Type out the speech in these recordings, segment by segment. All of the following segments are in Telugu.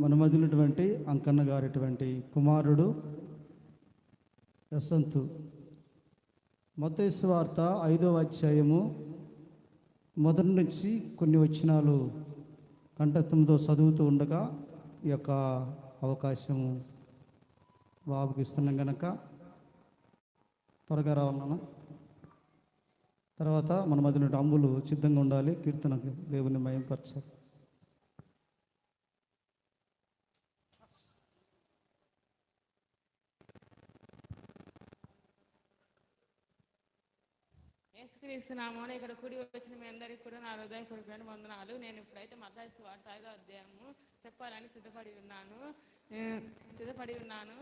మన మధ్యనటువంటి అంకన్న గారిటువంటి కుమారుడు యశంతు మతేశ్వార్త ఐదవ అధ్యాయము మొదటి నుంచి కొన్ని వచనాలు కంఠత్వంతో చదువుతూ ఉండగా ఈ యొక్క అవకాశము బాబుకి ఇస్తున్నాం గనక. త్వరగా రావాలన్నా. తర్వాత మన మధ్య అంబులు సిద్ధంగా ఉండాలి కీర్తనకు దేవుని మయంపరచాలి. యేసుక్రీస్తున్నామని ఇక్కడ కూడి వచ్చిన మీ అందరికీ కూడా నా హృదయపూర్వకమైన వందనాలు. నేను ఇప్పుడైతే మద్దాసు వార్త ఐదో అధ్యాయము చెప్పాలని సిద్ధపడి ఉన్నాను. సిద్ధపడి ఉన్నాను.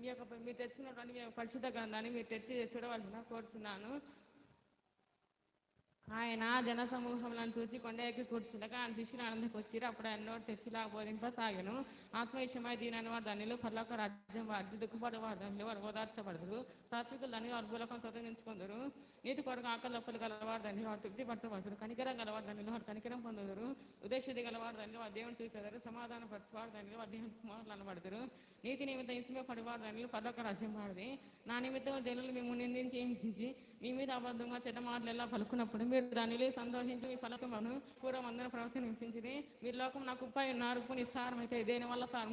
మీ యొక్క మీరు తెచ్చుకున్నటువంటి మీ యొక్క పరిశుద్ధ గ్రంథాన్ని మీరు తెచ్చి చూడవలసిన కోరుతున్నాను ఆయన జనసమూహములను చూచి కొండ ఎక్కి కూర్చుండగా ఆయన శిష్యులు ఆనందకు వచ్చిరు అప్పుడు ఎన్నో తెచ్చిలా బోధింపసాగను. ఆత్మవిషయమై దీని వారు దానిలో పర్లోక రాజ్యం వారి దుఃఖపడే వారు దానిలో వారు ఓదార్చబడదురు సాత్వికులు దాన్ని వారు భూలకం స్వతంత్రించుకుందరు నీతి కొరకు ఆకలప్పులు గలవారు దాన్ని వారు తృప్తిపరచబడతారు కనికరం గలవారు దానిలో వారు కనికరం పొందుదురు. ఉద్దేశుద్ధి గలవారు దానిలో వారు దేవుని చూసేదారు సమాధాన పరచువారు దానిలో వారు దేవుని కుమారులు అనబడతారు నీతి నిమిత్తం ఇసుమే పడివారు దానిలో పర్లోక రాజ్యం వాడిది నా నిమిత్తం జనులు మేము నిందించి హింసించి మీ మీద అబద్ధంగా చెడ్డ మాటలు ఎలా పలుకున్నప్పుడు మీరు దానిలో సంతోషించి మీ ఫలకమును పూర్వం అందరూ ప్రవర్తన హింసించింది మీరు లోకం నాకు ఉప్పై ఉన్నారు నిస్సారం అయితే దేని వల్ల సార్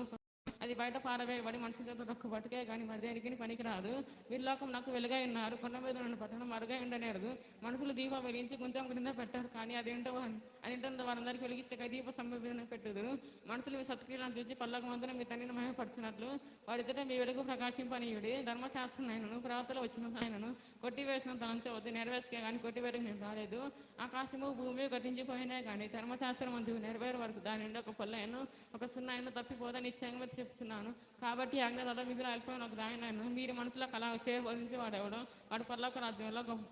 అది బయట పారవేయబడి మనిషి చేత పట్టుకే కానీ మరి దేనికి పనికి మీరు లోకం నాకు వెలుగై ఉన్నారు. కొండ మీద ఉన్న పట్టణం మరుగై ఉండనేరదు. మనుషులు దీపం వెలిగించి కొంచెం క్రింద పెట్టారు. కానీ అదేంటో అదేంటో వారందరికీ వెలిగిస్తే దీప సంబంధం పెట్టుదురు మనుషులు మీ సత్క్రియలను చూసి పల్లక మందున మీ తండ్రిని మహిమపడుచున్నట్లు వారిద్దరే మీ వెలుగు ప్రకాశింపనీయుడి. ధర్మశాస్త్రం అయినను ప్రవర్తలు వచ్చిన ఆయనను కొట్టివేసిన తలంచవద్దు నెరవేర్చే కానీ కొట్టివేయడం నేను రాలేదు. ఆకాశము భూమి గతించిపోయినా కానీ ధర్మశాస్త్రం అందు నెరవేరు వరకు దాని నుండి ఒక పొల్లయను ఒక సున్నాయను తప్పిపోదా నిశ్చయంగా చెప్తున్నాను కాబట్టి ఆజ్ఞలలో మిగిలిన అల్పమైన ఒక దాయనను మీరు మనసులో కళ చేయబోధించి వాడెవడో వాడు పర్లోక రాజ్యంలో గొప్ప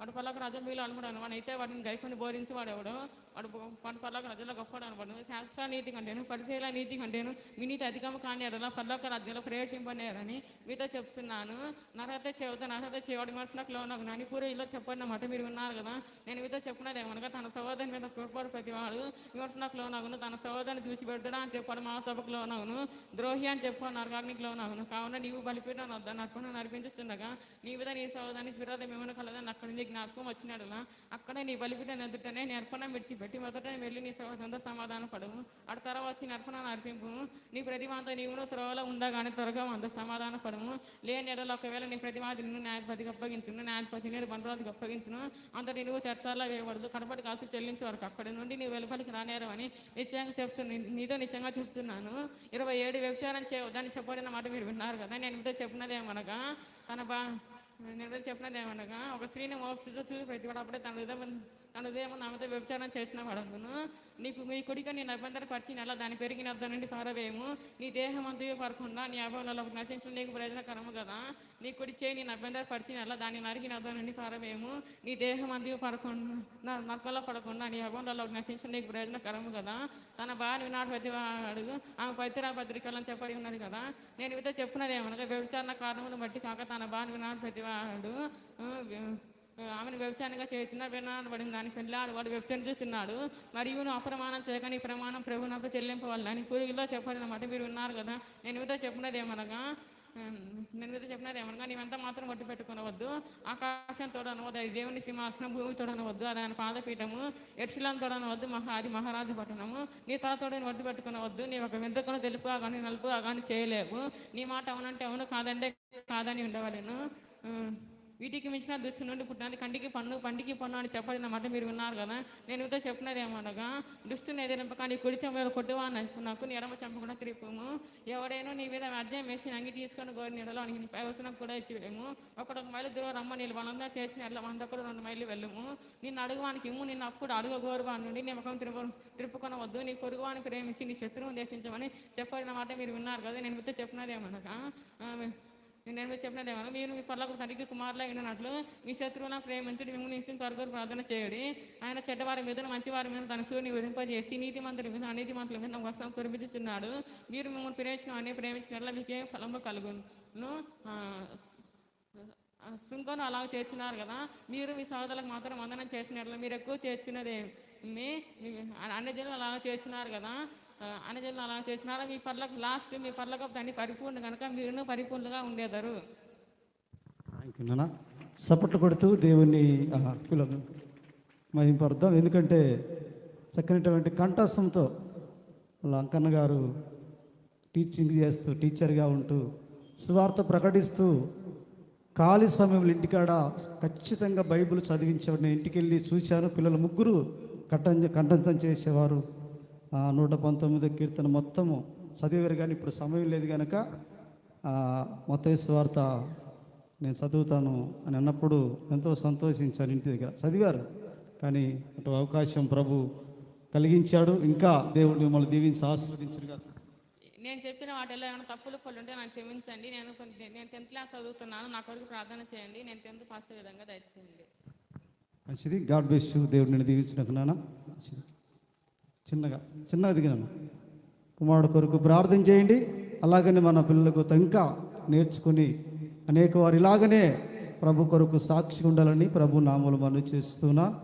వాడు పర్లోక రాజు మీలో అనుకున్నాను వాడు అయితే వాటిని గైకొని బోధించి వాడెవడో? వాడు ప- వాడు పర్లోక రాజ్యంలో గొప్పవాడు అనబడు శాస్త్ర నీతి కంటేను పరిశీల నీతి కంటేను మీ నీతి అధికము కాని ఎడలా పర్లోక రాజ్యంలో ప్రవేశింపనేరని మీతో చెప్తున్నాను. నరహత చెబుతా నరహత చేయవాడి మనసులకు లోనగు నాని పూర్వ ఇలా చెప్పండి మాట మీరు విన్నారు కదా? నేను మీతో చెప్పినది ఏమనగా తన సహోదరుని మీద కృపడు ప్రతివాడు. విమర్శనకు లోనగును. తన సహోదరుని చూసి పెడతాడు అని చెప్పాడు మహాసభకు లోనగును. ద్రోహి అని చెప్పాడు నరకాగ్నికి లోనగును. కావున నీవు బలిపీఠం వద్ద నర్పణ నడిపించుతుండగా నీ మీద నీ సహోదరానికి విరోధం ఏమైనా కలదని అక్కడ నీ జ్ఞాపకం వచ్చినాడులా? అక్కడ నీ బలిపిట ఎదుటనే నీ అర్పణ విడిచిపెట్టి మొదట వెళ్ళి నీ సహోదరుతో సమాధాన పడము అటు తర్వాత వచ్చి నర్పణ అర్పింపు. నీ ప్రతిమాంత నీవును త్రోవలో ఉండగానే త్వరగా అంత సమాధాన పడము లేని ఎడల ఒకవేళ నీ ప్రతివాది నిన్ను న్యాయపతికి అప్పగించును న్యాయపతి నేను బంధువులకు అప్పగించును. అంతటి నువ్వు చర్చాల్లో వేయబడదు. కనపడి కాసు చెల్లించే వరకు అక్కడి నుండి నీ వెలుపలికి రానేరవని నిశ్చయంగా చెప్తున్నా నీతో నిశ్చయంగా చెప్తున్నాను. ఇరవై ఏడు వ్యభిచారం చేయవద్దని చెప్పబడిన మాట మీరు విన్నారు కదా? నేను మీతో చెప్పినదేమనగా తన బా నేను చెప్పినది ఏమనగా ఒక స్త్రీని మోపుతూ చూసి ప్రతివాడు అప్పుడే తన హృదయం తనదేమో నాతో వ్యభిచారం చేసిన వాడను నీకు మీ కొడుక నేను అభ్యంతర పరిచి నెల దాని పెరిగిన నుండి నీ దేహం అంతా పరకుండా నీ అభంలో నశించడం నీకు ప్రయోజనకరము కదా. నీ కొడి చేయి నేను అభ్యంతర పరిచి దాన్ని నరిగినద్దనండి పారవేము నుండి నీ దేహం అందుకు పడకుండా నరకలో పడకుండా నీ అభంలో నశించడం నీకు ప్రయోజనకరము కదా. తన భార్య వినాడు ప్రతివాడు ఆమె పవిత్ర పత్రికలను చెప్పడి ఉన్నది కదా. నేను ఇవితో చెప్పినది ఏమనగా వ్యభిచారణ కారణమును బట్టి కాక తన భార్య వినాడు ప్రతివాడు ఆమెను వ్యభిచారంగా చేసిన వినాడబడిన దాని పిల్లాడు వాడు వ్యభిచారం చేస్తున్నాడు. మరియు నువ్వు అప్రమాణం చేయకని ప్రమాణం ప్రభునకు చెల్లింపవాలని పూర్వీలో చెప్పాలని మాట మీరు ఉన్నారు కదా నేను మీతో చెప్పినది ఏమనగా నేను మీతో చెప్పినది ఏమనగా నీవంతా మాత్రం ఒట్టి పెట్టుకునవద్దు. ఆకాశం తోడనవద్దు అది దేవుని సింహాసనం భూమి తోడనవద్దు అది ఆయన పాదపీఠము ఎర్షిలం తోడనవద్దు మహా అది మహారాజు పట్టణము. నీ తలతోడని వడ్డు పెట్టుకునవద్దు నీ ఒక వెంట్రుకను తెలుపు కానీ నలుపు కానీ చేయలేవు. నీ మాట అవునంటే అవును కాదంటే కాదని ఉండవలేను. వీటికి మించిన దృష్టి నుండి పుట్టినది కంటికి పన్ను పంటికి పన్ను అని చెప్పడిన మాట మీరు విన్నారు కదా? నేను మీతో చెప్పినది ఏమనగా దుష్టుని ఎదిరింపక నీ కుడి చెంప కొట్టువా నాకు నీ ఎడమ చంపకుండా తిరిగిపోము. ఎవడైనా నీ మీద అధ్యాయం వేసి అంగి తీసుకొని గోరి నీడలో నీ పైవసనం కూడా ఇచ్చివేము. ఒకడు ఒక మైలు దూరం రమ్మ నీళ్ళు బలంగా చేసిన ఎట్లా వంద కూడా రెండు మైళ్ళు వెళ్ళము. నిన్ను అడుగువానికి ఇమ్ము నిన్ను అప్పుడు అడుగు గోరువా నుండి నీ ముఖం తిరుపు తిరుపుకొనవద్దు. నీ పొరుగువాని ప్రేమించి నీ శత్రువుని దేశించమని చెప్పడిన మాట మీరు విన్నారు కదా? నేను మీతో చెప్పినది ఏమనగా నేను మీరు చెప్పినది ఏమన్నా? మీరు మీ పర్లకు తండ్రికి కుమారులా ఉన్నట్లు మీ శత్రువులను ప్రేమించడం మిమ్మల్ని నిశ్చయం కొరకు ప్రార్థన చేయడి. ఆయన చెడ్డవారి మీద మంచివారి మీద తన సూర్యుని విధింపజేసి నీతి మంత్రుల మీద అనీతి మంత్రుల మీద వర్షం కురిపించుచున్నాడు. మీరు మిమ్మల్ని ప్రేమించిన అన్ని ప్రేమించిన మీకేం ఫలము కలుగును? సుంకను అలా చేర్చినారు కదా. మీరు మీ సోదరులకు మాత్రం వందనం చేసినట్లు మీరు ఎక్కువ చేర్చినది. మీ అన్ని జనులు అలా చేర్చినారు కదా. అని అన్ని అలా చేసినారా. మీ పర్లకు లాస్ట్ మీ పర్లకు దాన్ని పరిపూర్ణ కనుక మీరును పరిపూర్ణంగా ఉండేదారు. సపోర్ట్ కొడుతూ దేవుని ఆ, ఎందుకంటే చక్కనటువంటి కంఠస్థంతో వాళ్ళ అంకన్న గారు టీచింగ్ చేస్తూ టీచర్గా ఉంటూ సువార్త ప్రకటిస్తూ ఖాళీ సమయంలో ఇంటికాడ ఖచ్చితంగా బైబిల్ చదివించేవాడు నేను ఇంటికి వెళ్ళి చూశాను పిల్లలు ముగ్గురు కట్టం కంఠంతం చేసేవారు. నూట పంతొమ్మిది కీర్తన మొత్తము చదివారు కానీ ఇప్పుడు సమయం లేదు కనుక మొత్తం స్వార్థ నేను చదువుతాను అని అన్నప్పుడు ఎంతో సంతోషించాను ఇంటి దగ్గర. చదివారు కానీ అటు అవకాశం ప్రభు కలిగించాడు. ఇంకా దేవుడు మిమ్మల్ని దీవించి ఆశీర్వదించడుగా నేను చెప్పిన వాటిలో ఏమైనా తప్పులు పళ్ళు ఉంటే నాకు క్షమించండి. నేను నేను టెన్త్ క్లాస్ చదువుతున్నాను. నా కొరకు ప్రార్థన చేయండి. నేను టెన్త్ పాస్ అయ్యే విధంగా దయచేయండి. మంచిది. గాడ్ బ్లెస్ దేవుడు నేను దీవించినకు నాన్న మంచిది. చిన్నగా చిన్నగా దిగినాను. కుమారుడు కొరకు ప్రార్థన చేయండి. అలాగనే మన పిల్లలకు ఇంకా నేర్చుకుని అనేక వారు ఇలాగనే ప్రభు కొరకు సాక్షి ఉండాలని ప్రభు నామూలు మనం చేస్తున్నా.